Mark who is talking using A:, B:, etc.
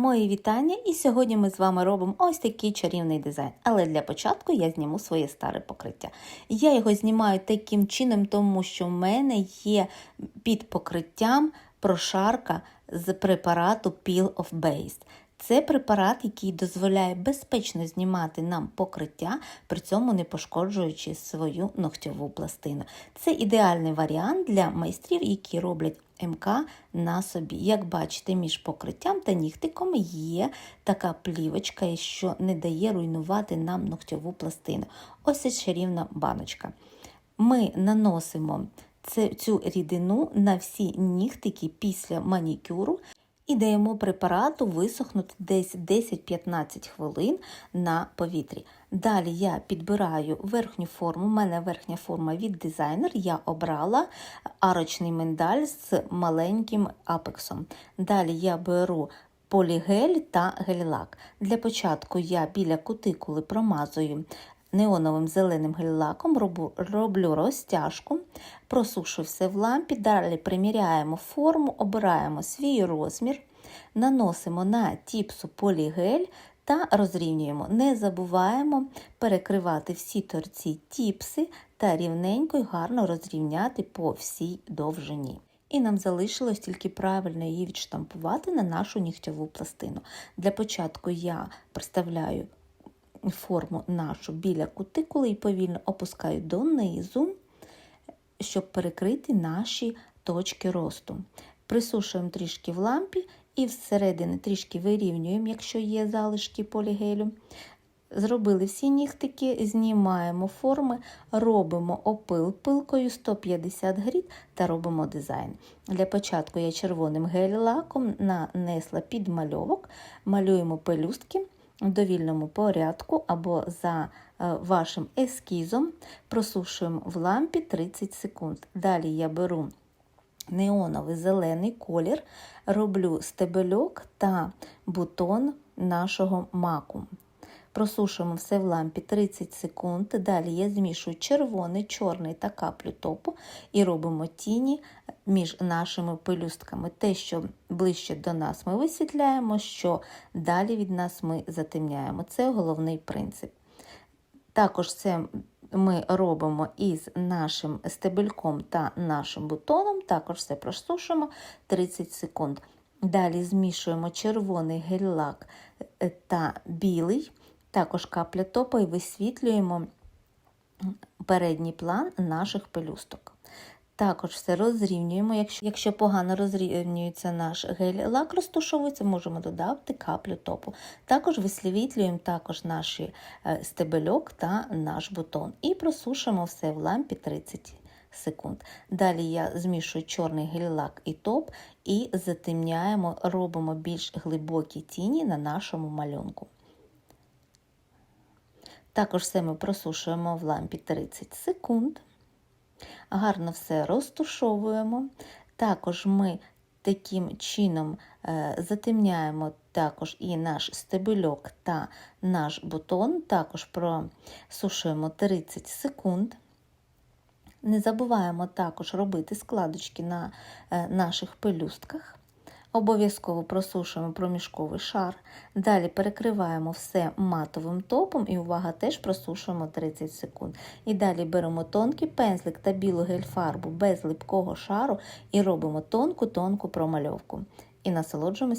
A: Мої вітання, і сьогодні ми з вами робимо ось такий чарівний дизайн. Але для початку я зніму своє старе покриття. Я його знімаю таким чином, тому що в мене є під покриттям прошарка з препарату Peel of Base. Це препарат, який дозволяє безпечно знімати нам покриття, при цьому не пошкоджуючи свою ногтьову пластину. Це ідеальний варіант для майстрів, які роблять МК на собі. Як бачите, між покриттям та нігтиком є така плівочка, що не дає руйнувати нам ногтьову пластину. Ось чарівна баночка. Ми наносимо цю рідину на всі нігтики після манікюру і даємо препарату висохнути десь 10-15 хвилин на повітрі. Далі я підбираю верхню форму. У мене верхня форма від дизайнер. Я обрала арочний миндаль з маленьким апексом. Далі я беру полігель та гель-лак. Для початку я біля кутикули промазую неоновим зеленим гель-лаком, роблю розтяжку, просушу все в лампі, далі приміряємо форму, обираємо свій розмір, наносимо на тіпсу полігель та розрівнюємо. Не забуваємо перекривати всі торці тіпси та рівненько і гарно розрівняти по всій довжині. І нам залишилось тільки правильно її відштампувати на нашу нігтьову пластину. Для початку я представляю форму нашу біля кутикули і повільно опускаю донизу, щоб перекрити наші точки росту. Присушуємо трішки в лампі і всередини трішки вирівнюємо, якщо є залишки полігелю. Зробили всі нігтики, знімаємо форми, робимо опил пилкою 150 гріт та робимо дизайн. Для початку я червоним гель-лаком нанесла підмальовок, малюємо пелюстки в довільному порядку або за е, вашим ескізом, просушуємо в лампі 30 секунд. Далі я беру неоновий зелений колір, роблю стебельок та бутон нашого маку. Просушуємо все в лампі 30 секунд. Далі я змішую червоний, чорний та каплю топу і робимо тіні між нашими пелюстками. Те, що ближче до нас ми висвітляємо, що далі від нас ми затемняємо. Це головний принцип. Також це ми робимо із нашим стебельком та нашим бутоном, також все просушуємо 30 секунд. Далі змішуємо червоний гель-лак е, та білий. Також капля топа і висвітлюємо передній план наших пелюсток. Також все розрівнюємо. Якщо якщо погано розрівнюється наш гель-лак, розтушовується, можемо додати каплю топу. Також висвітлюємо також наш стебельок та наш бутон. І просушимо все в лампі 30 секунд. Далі я змішую чорний гель-лак і топ і затемняємо, робимо більш глибокі тіні на нашому малюнку. Також все ми просушуємо в лампі 30 секунд. Гарно все розтушовуємо. Також ми таким чином е, затемняємо також і наш стебельок та наш бутон, також просушуємо 30 секунд. Не забуваємо також робити складочки на е, наших пелюстках. Обов'язково просушуємо проміжковий шар. Далі перекриваємо все матовим топом і увага, теж просушуємо 30 секунд. І далі беремо тонкий пензлик та білу гель-фарбу без липкого шару і робимо тонку-тонку промальовку. І насолоджуємося